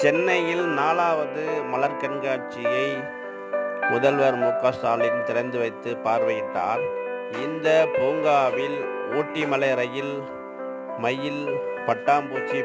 சென்னையில் நாலாவது மலர் கண்காட்சியை முதல்வர் மு க ஸ்டாலின் திறந்து வைத்து பார்வையிட்டார். இந்த பூங்காவில் ஊட்டி மலை ரயில் மயில் பட்டாம்பூச்சி